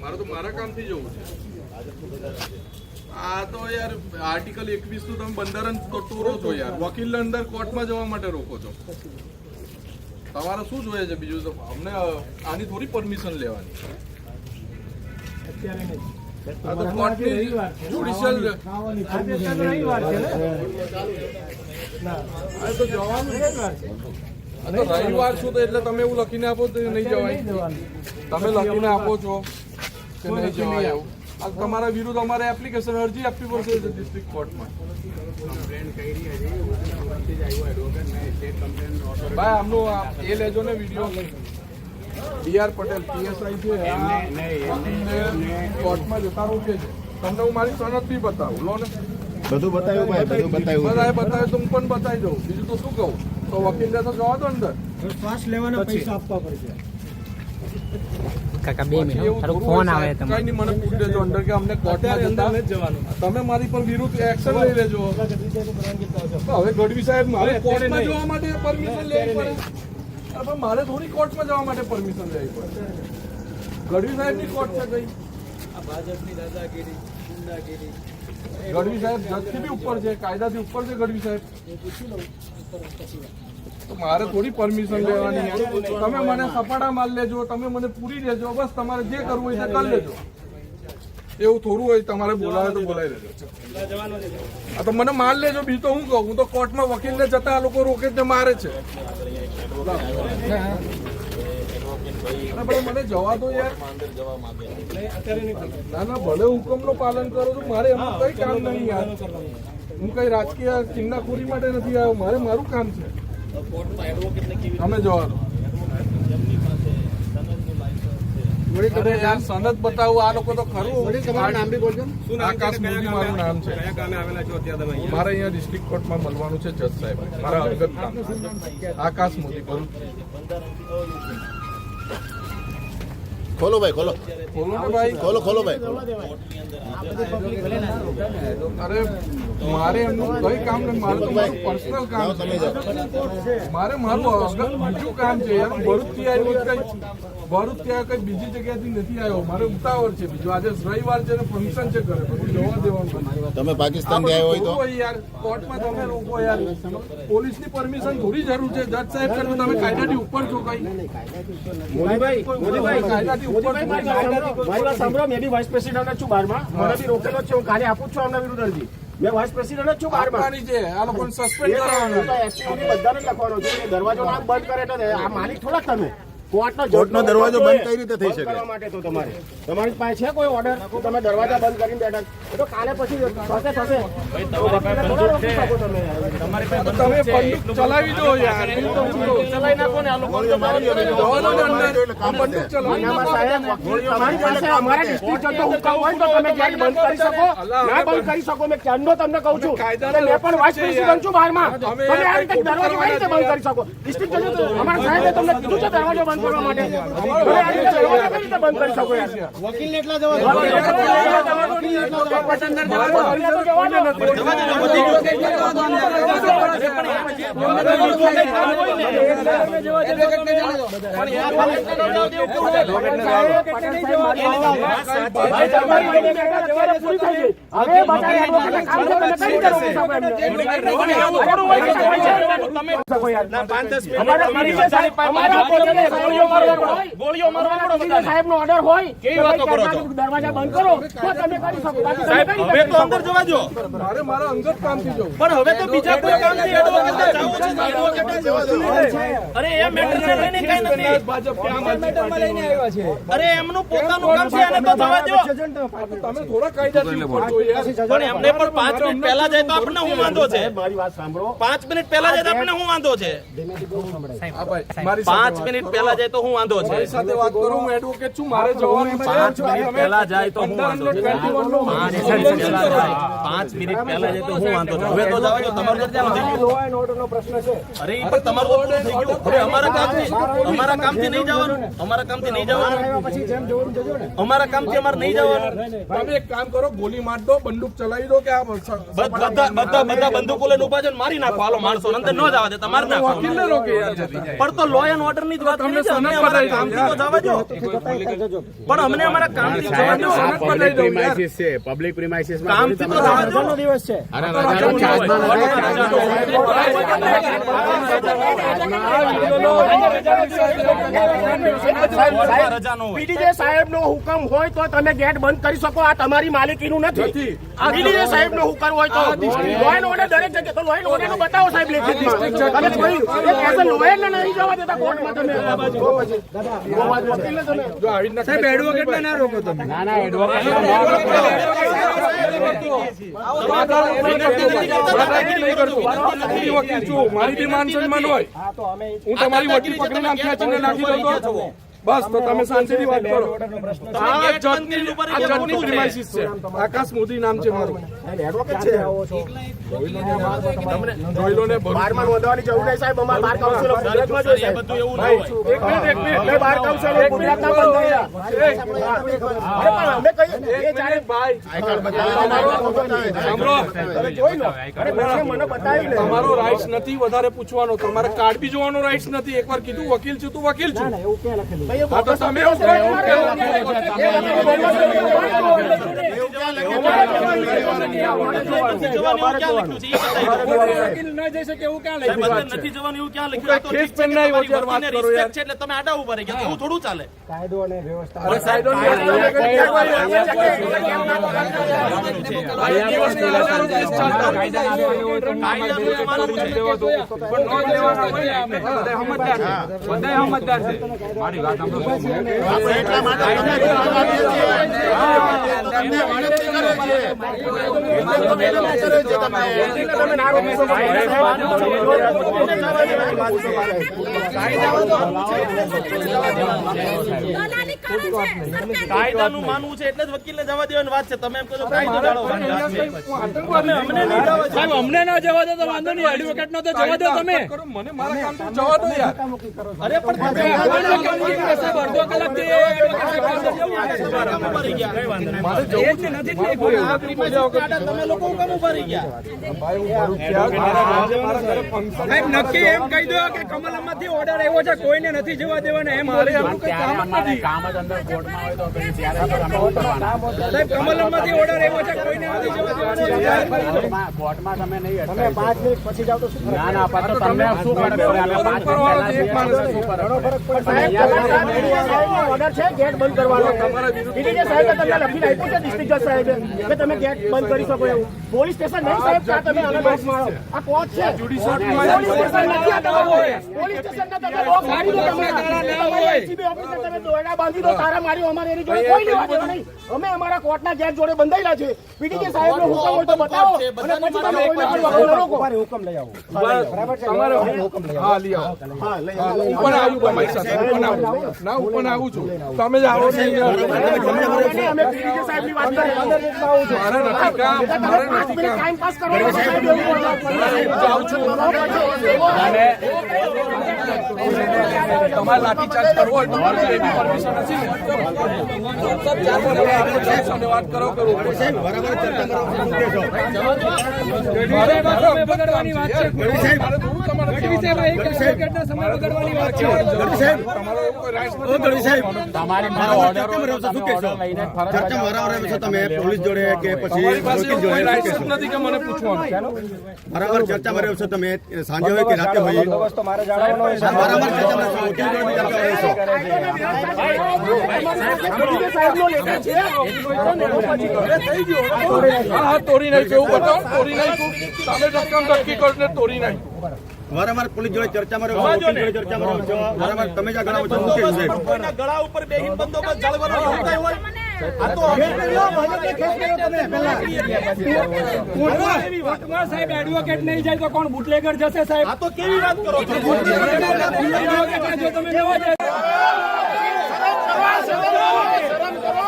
મારે તો મારા કામથી જવું છે. આ તો યાર આર્ટિકલ એકવીસનું તમે બંધારણ તોડો છો યાર. વકીલ અંદર કોર્ટમાં જવા માટે રોકો છો. તમારે શું જોઈએ છે? બીજું તો અમને આની થોડી પરમિશન લેવાની. આ તો કોર્ટની judicial આ તો જવાનું છે. આ તો રવિવાર શું તો એટલે તમે એવું લખીને આપો તો નહીં જવાય. તમે લખીને આપો છો. કે નહીં જવાય એવું. તમારા વિરુદ્ધ અમારે એપ્લિકેશન અરજી આપવી પડશે ડિસ્ટ્રિક્ટ કોર્ટમાં ભાઈ આમનું એ લેજો ને વીડિયો. ડીઆર પટેલ પીએસઆઈ છે કોર્ટમાં જતા રોકે છે. તમને હું મારી સનદ બી બતાવું લો ને. બધું બતાવ્યું ભાઈ બધું બતાવ્યું બધાએ બતાવે તો હું પણ બતાવી દઉં. બીજું તો શું કહું? તો વકીલ તો જવા દો અંદર. શ્વાસ લેવાના પૈસા આપવા પડશે. કાકા બે મિનિટ તારો ફોન આવે તમે કઈ મને પૂછ દેજો અંદર કે અમને કોર્ટમાં જતા તમે મારી પર વિરુદ્ધ એક્શન લઈ લેજો. હવે ગઢવી સાહેબ મારે કોર્ટમાં જવા માટે પરમિશન લેવી પડે. મારે થોડી કોર્ટમાં જવા માટે પરમિશન લેવી પડે. ગઢવી સાહેબની કોર્ટ છે કઈ? ગઢવી સાહેબ જજથી બી ઉપર છે કાયદાથી ઉપર છે ગઢવી સાહેબ. તો મારે થોડી પરમિશન લેવાની. તમે મને સપાટા માલ લેજો, તમે મને પૂરી લેજો બસ તમારે જે કરવું હોય તે કરી લેજો. એવું થોડું હોય, તમારે બોલાવે તો બોલાવી લેજો. આ તો મને માલ લેજો બી તો હું કહું, હું તો કોર્ટમાં વકીલને જતા આ લોકો રોકે ને મારે છે. મને જવા દો યાર. ના ના, ભલે હુકમનું પાલન કરો છો મારે એમાં કઈ કામ નહીં યાર. હું કઈ રાજકીય કિન્નાખોરી માટે નથી આવ્યો, મારે મારું કામ છે. તમે જવાનું સનદ બતાવું આ લોકો તો ખરું. તમારું નામ બી બોલજો. આકાશ મોદી મારું નામ છે. મારે અહીંયા ડિસ્ટ્રિક્ટ કોર્ટમાં મળવાનું છે જજ સાહેબ. મારા અંગત કામ આકાશ મોદી ભરૂચ ખોલો ભાઈ ખોલો. ખોલો ખોલો ભાઈ અરે મારે એમનું કઈ કામ નહીં મારું તો મારું પર્સનલ કામ છે. મારે મારું બીજું કામ છે યાર ભરૂચથી આવ્યો કઈ ભરૂચ ત્યાં કઈ બીજી જગ્યાથી નથી આવ્યો. મારે ઉતાવળ છે બીજું. આજે રવિવાર છે ને ફંક્શન છે ઘરે બધું જવા દેવાનું. તમે પાકિસ્તાનથી આવ્યો હોય તો? યાર કોર્ટમાં તમે લોકો યાર પોલીસની પરમિશન થોડી જરૂર છે. જજ સાહેબ કરતા તમે કાયદાથી ઉપર છો કઈ? મોદીભાઈ મોદીભાઈ. કાયદાથી મારી વાત સાંભળો. મેં બી વાઇસ પ્રેસિડેન્ટ છું બારમાં. મને બી રોકેલો છે. હું કાલે આપું જ છું આમના વિરુદ્ધ અરજી. મેં વાઇસ પ્રેસિડેન્ટ છું બારમાં. છે. આ લોકોને સસ્પેન્ડ કરવાના. બધાને લખવાનો છે. દરવાજો નામ બંધ કરે એટલે આ માલિક થોડા તમે. કોર્ટનો દરવાજો બંધ કઈ રીતે થઈ શકે? કરવા માટે તો તમારે. તમારી પાસે છે કોઈ ઓર્ડર તમે દરવાજા બંધ કરીને બેઠા એ તો કાલે પછી થશે થશે. તમે બંદૂક ચલાવી દો યાર. કહું? ચલાવી નાખો ને. આ લોકો તમારી પાસે અમારા district જતો હુકમ હોય તો તમે ગેટ બંધ કરી શકો? ના બંધ કરી શકો મેં ક્યારનો તમને કહું છું. મેં પણ વાઇસ પ્રેસિડેન્ટ છું બહારમાં. તમે આ રીતે દરવાજો કઈ રીતે બંધ કરી શકો? ડિસ્ટ્રિક્ટ જજો અમારા સાહેબે તમને કીધું છે દરવાજો બંધ કરવા માટે વકીલ એટલા જવા દરવાજો કઈ મારવા પડો ગોળીઓ મારવા પડો સાહેબ નો ઓર્ડર હોય કેવી વાતો કરો છો દરવાજા બંધ કરો તો તમે કરી શકો બાકી તમે હવે તો અંદર જવા દો મારે મારા અંગત કામથી જવું પણ હવે તો બીજા કોઈ કામથી એડવોકેટે જવું છે જવા દો અરે એ મેટર ને લઈને કઈ નથી ભાજપ કે આમ આદમી પાર્ટી. અરે એમનું પોતાનું કામ છે એને તો થવા દો તમે થોડા કાયદાથી ઉપર છો પણ એમને પણ પાંચ મિનિટ પહેલા જાય તો આપણને હું વાંધો છે મારી વાત સાંભળો પાંચ મિનિટ પહેલા જાય તો આપણને હું વાંધો છે પાંચ મિનિટ પહેલા જાય તો હું વાંધો છે. સાથે વાત કરું હું એડવોકેટ છું મારે જવાનું છે. પાંચ મિનિટ પહેલા જાય તો હું વાંધો છે. પાંચ મિનિટ પહેલા જાય તો હું વાંધો છે. હવે તો જાવ તમારું તો પ્રશ્ન છે. અરે એ પણ તમારું તો થઈ ગયું. હવે અમારા કામથી અમારા કામથી નહીં જવાનું. અમારા કામથી નહીં જવાનું. પછી જેમ જોવાનું જજો ને. અમારા કામથી અમારે નહીં જવાનું. તમે એક કામ કરો ગોલી માર દો બંદૂક ચલાવી દો કે આ બધા બધા બધા બંદૂકો લઈને ઊભા છે મારી નાખો હાલો માણસો અંદર ન જવા દે તમારે નાખો પણ તો લો એન્ડ ઓર્ડરની જ વાત તમને અમને અમારા કામથી તો જવા દો. પણ અમને અમારા કામથી જવા દો. છે. પબ્લિક પ્રિમાઇસીસ કામથી તો જવા દિવસ છે. રજાનો પીડીજે સાહેબ નો હુકમ હોય તો તમે ગેટ બંધ કરી શકો. આ તમારી માલિકીનું નથી. નથી. આ પીડીજે સાહેબ નો હુકમ હોય તો લો એન્ડ ઓર્ડર દરેક જગ્યાએ તો લો એન્ડ ઓર્ડરનું બતાવો સાહેબ લેખિતમાં. તમે કોઈ એઝ અ લોયર ને નહીં જવા દેતા કોર્ટમાં તમે. તો પછી વકીલને તમે જો આવી રીતના સાહેબ એડવોકેટ ના રોકો. તમે ના ના એડવોકેટ મારી બી માન હોય હું તમારી વકીલ પકડીને નાખી દઉં બસ તો તમે શાંતિથી વાત કરો. આ જજની આ જજની પ્રિમાઇસીસ છે. આકાશ મોદી નામ છે મારું. એડવોકેટ છે. જોઈ લો ને બારમાં નોંધવાની જરૂર નહીં સાહેબ અમાર બાર કાઉન્સિલ ઓફ ગુજરાતમાં જોઈએ સાહેબ. બધું એવું હોય. એક મિનિટ, એક મિનિટ. અમે બાર કાઉન્સિલ ઓફ ગુજરાતના બંધ થયા. અરે પણ અમે કહીએ એ જાણે ભાઈ. સાંભળો તમે જોઈ લો. અરે પછી મને બતાવી લે. તમારો રાઇટ્સ નથી વધારે પૂછવાનો. તમારે કાર્ડ બી જોવાનો રાઇટ્સ નથી. એકવાર કીધું વકીલ છું તું વકીલ છું. ના એવું ક્યાં લખ્યું થોડું ચાલે. અરે સાઈડોની વાત તમે કરી ભાઈ, દિવસ પહેલા કેસ ચાલતા. કાયદાનું એ માનવું છે કે પણ ન લેવાના હોય ને, બધા સમજદાર છે. બધા સમજદાર છે. મારી વાત કાયદાનું માનવું છે એટલે જ વકીલને જવા દેવાની વાત છે. તમે એમ કહો કાયદો અમને નહીં જવા દો. સાહેબ અમને ના જવા દો તો વાંધો નહીં. એડવોકેટ નો તો જવા દો તમે. મને મારા કામ તો જવા દો યાર. અરે પણ કરે સાહેબ, અડધો કલાકથી જવું નક્કી એમ કહી દો કે કમલમમાંથી ઓર્ડર આવ્યો છે. કોઈને નથી જવા દેવાના એમ દો. કામ જ અંદર કોર્ટમાં હોય તો પછી કમલમમાંથી ઓર્ડર આવ્યો છે. કોઈને નથી જવા દેવાના. કોર્ટમાં- તમે નહીં તમે પાંચ મિનિટ પછી જાઓ તો શું ના ના પણ તો તમને શું ફરક પડે? અમે પાંચ મિનિટ પહેલા શું ફરક ઓર્ડર છે ગેટ બંધ કરવાનો પીડીજે સાહેબે તમને લખીને આપ્યું છે ડિસ્ટ્રિક્ટ જજ સાહેબે કે તમે ગેટ બંધ કરી શકો એવું. પોલીસ સ્ટેશન નહીં સાહેબ ત્યાં તમે આને ડોક મારો આ કોર્ટ છે. પોલીસ સ્ટેશન નથી આ તમારું. પોલીસ સ્ટેશનના તમે ડોક મારી દો તમે. તમારી LCB તમે દોરડા બાંધી દો તારા મારી અમારે એની જોડે કોઈ લેવા દેવા નહીં. અમે અમારા કોર્ટના ગેટ જોડે બંધાયેલા છે. પીડીજે સાહેબનો હુકમ હોય તો બતાવો. અને પછી તમે રોકો. હુકમ લઈ આવો. તમારે હા લઈ આવો. હા લઈ હા, હું પણ તમારી સાથે. ના હું પણ આવું છું. તમે જ આવો. તમારે લાઠીચાર્જ કરવો હોય તમારે એવી પરમિશન નથી વાત કરો કરો. બગાડવાની મારે બરાબર ચર્ચા માં રહ્યો છો. તમે સાંજે હોય કે રાતે હોય? બરાબર ચર્ચા તોડી નાખ્યું. એવું બતાવો. તોડી નાખ્યું. તમે ધક્કા ધક્કી કરીને તોડી નાખ્યું. વારંવાર પોલીસ જોડે ચર્ચા ચર્ચામાં રહ્યો જોડે ચર્ચામાં રહ્યો છો વારંવાર તમે જ ગળા ઉપર મૂકી સાહેબ ગળા ઉપર બેહીન બંદોબસ્ત જાળવવાનો હોય. આ તો હવે ભાજપને ખેસ સાહેબ એડવોકેટ નહીં જાય તો કોણ? બુટલેગર જશે સાહેબ. આ તો કેવી વાત કરો છો? બુટલેગર જો તમે ન હોય શરમ કરો શરમ કરો.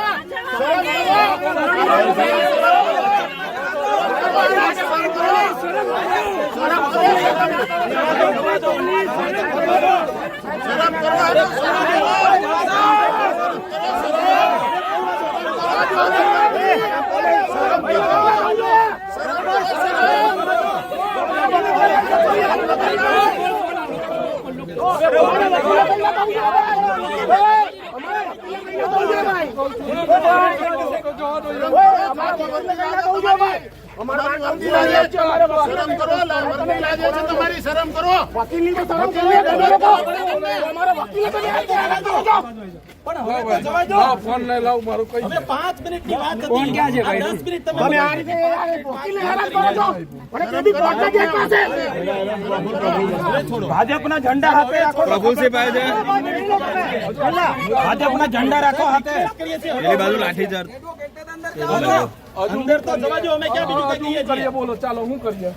ભાઈ. ફોન લઈ લાવ મારું કઈ. પાંચ મિનિટની વાત હતી. ક્યાં છે ભાઈ? દસ મિનિટ તમે આ રીતે વકીલને હેરાન કરો. છો. ભાજપના ઝંડા હાથે રાખો પ્રભુસિંહ ભાઈ ભાજપના ઝંડા રાખો હાથે. એની બાજુ લાઠીચાર્જ અંદર તો જવા દો અમે ક્યાં બીજું કઈ કરીએ બોલો ચાલો હું કરીએ